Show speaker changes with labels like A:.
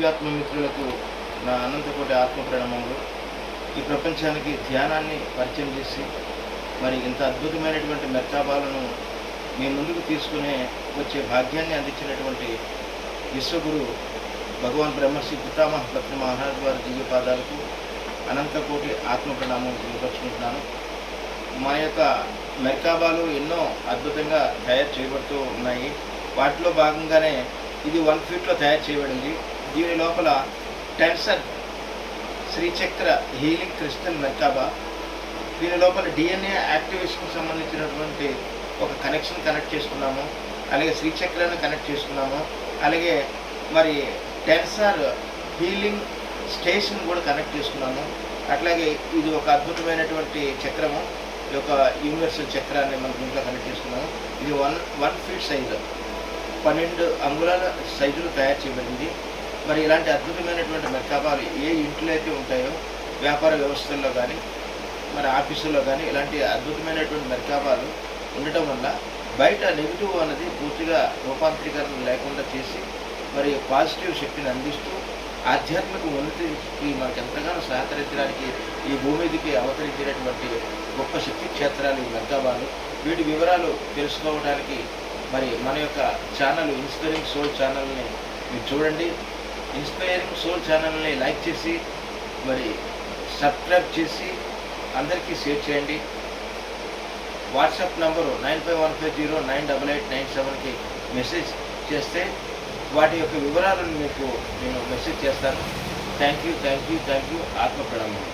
A: ఆధ్యాత్మ మిత్రులకు నా అనంతకోటి ఆత్మ ప్రణామములు ఈ ప్రపంచానికి ధ్యానాన్ని పరిచయం చేసి మరి ఇంత అద్భుతమైనటువంటి మెర్కాబాలను మీ ముందుకు తీసుకునే వచ్చే భాగ్యాన్ని అందించినటువంటి విశ్వగురు భగవాన్ బ్రహ్మశ్రీ పితామహ పత్ని మహారాజ్ వారి దివ్యపాదాలకు అనంతకోటి ఆత్మ ప్రణామం తెలియపరుచుకుంటున్నాను. మా యొక్క మెర్కాబాలు ఎన్నో అద్భుతంగా తయారు చేయబడుతూ ఉన్నాయి. వాటిలో భాగంగానే ఇది వన్ ఫీట్లో తయారు చేయబడింది. దీని లోపల tensor Srichakra healing crystal merkaba దీని లోపల డిఎన్ఏ యాక్టివేషన్కి సంబంధించినటువంటి ఒక కనెక్షన్ కనెక్ట్ చేసుకున్నాము. అలాగే శ్రీచక్రాన్ని కనెక్ట్ చేసుకున్నాము. అలాగే మరి టెన్సార్ హీలింగ్ స్టేషన్ కూడా కనెక్ట్ చేసుకున్నాము. అట్లాగే ఇది ఒక అద్భుతమైనటువంటి చక్రము. ఈ యొక్క యూనివర్సల్ చక్రాన్ని మనం దీంట్లో కనెక్ట్ చేసుకున్నాము. ఇది వన్ వన్ ఫీట్ సైజు పన్నెండు అంగుళాల సైజులో తయారు చేయబడింది. మరి ఇలాంటి అద్భుతమైనటువంటి మెర్కాబాలు ఏ ఇంట్లో అయితే ఉంటాయో వ్యాపార వ్యవస్థల్లో కానీ మరి ఆఫీసుల్లో కానీ ఇలాంటి అద్భుతమైనటువంటి మెర్కాబాలు ఉండటం వల్ల బయట నెగిటివ్ అనేది పూర్తిగా రూపాంతరీకరణ లేకుండా చేసి మరి పాజిటివ్ శక్తిని అందిస్తూ ఆధ్యాత్మిక ఉన్నతికి మనకు ఎంతగానో సహకరించడానికి ఈ భూమి అవతరించినటువంటి గొప్ప శక్తి క్షేత్రాలు ఈ మెర్కాబాలు. వీటి వివరాలు తెలుసుకోవడానికి మరి మన యొక్క ఛానల్ ఇన్స్పైరింగ్ సోల్ ఛానల్ని మీరు చూడండి. ఇన్స్పైరింగ్ సోల్ ఛానల్ని లైక్ చేసి మరి సబ్స్క్రైబ్ చేసి అందరికీ షేర్ చేయండి. WhatsApp number nine five one five zero nine double eight nine సెవెన్కి మెసేజ్ చేస్తే వాటి యొక్క వివరాలను మీకు నేను మెసేజ్ చేస్తాను. Thank you thank you thank you ఆత్మ ప్రణామం